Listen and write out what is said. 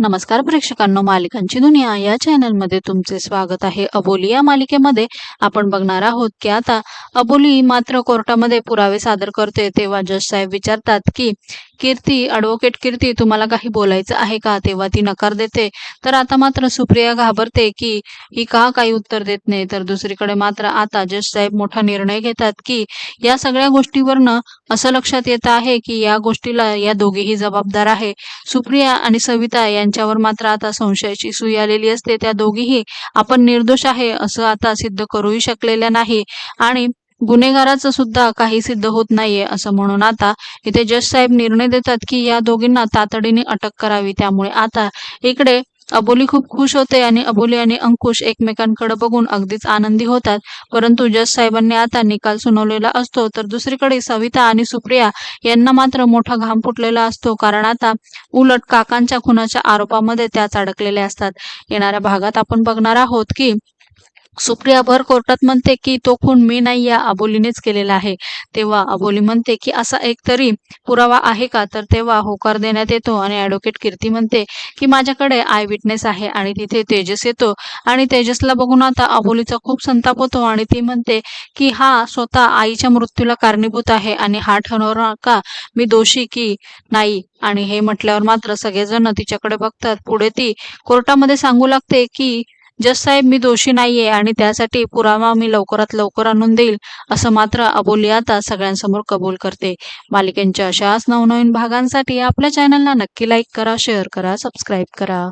नमस्कार प्रेक्षकांनो मालिकांची दुनिया या चॅनलमध्ये तुमचे स्वागत आहे. अबोली या मालिकेमध्ये आपण बघणार आहोत की आता अबोली मात्र कोर्टामध्ये पुरावे सादर करते. तेव्हा जज साहेब विचारतात की कीर्ती ॲडव्होकेट कीर्ती तुम्हाला काही बोलायचं आहे का? तेव्हा ती नकार देते. तर आता मात्र सुप्रिया घाबरते की ही का काही उत्तर देत नाही? तर दुसरीकडे मात्र आता जज साहेब मोठा निर्णय घेतात की या सगळ्या गोष्टीवरनं असं लक्षात येत आहे की या गोष्टीला या दोघेही जबाबदार आहे. सुप्रिया आणि सविता त्यांच्यावर मात्र आता संशयाची सुई आलेली असते. त्या दोघीही आपण निर्दोष आहे असं आता सिद्ध करूही शकलेल्या नाही आणि गुन्हेगाराचं सुद्धा काही सिद्ध होत नाहीये असं म्हणून आता इथे जज साहेब निर्णय देतात की या दोघींना तातडीने अटक करावी. त्यामुळे आता इकडे अबोली खूप खुश होते आणि अबोली आणि अंकुश एकमेकांकडे बघून अगदीच आनंदी होतात. परंतु जज साहेबांनी आता निकाल सुनावलेला असतो तर दुसरीकडे सविता आणि सुप्रिया यांना मात्र मोठा घाम फुटलेला असतो. कारण आता उलट काकांच्या खुनाच्या आरोपामध्ये त्याच अडकलेल्या असतात. येणाऱ्या भागात आपण बघणार आहोत की सुप्रिया भर कोर्टात म्हणते की तो खून मी नाही या अबोलीनेच केलेला आहे. तेव्हा अबोली म्हणते की असा एक तरी पुरावा आहे का? तर तेव्हा होकार देण्यात येतो आणि ऍडव्होकेट कीर्ती म्हणते की माझ्याकडे आय विटनेस आहे आणि तिथे तेजस येतो. आणि तेजसला बघून आता अबोलीचा खूप संताप होतो आणि ती म्हणते की हा स्वतः आईच्या मृत्यूला कारणीभूत आहे आणि हा ठरवणार का? मी दोषी की नाही? आणि हे म्हटल्यावर मात्र सगळेजण तिच्याकडे बघतात. पुढे ती कोर्टामध्ये सांगू लागते की जज साहेब मी दोषी नाहीये आणि त्यासाठी पुरावा मी लवकरात लवकर आणून देईल असं मात्र अबोली आता सगळ्यांसमोर कबूल करते. मालिकेंच्या अशाच नवनवीन भागांसाठी आपल्या चॅनलला नक्की लाईक करा शेअर करा सबस्क्राईब करा.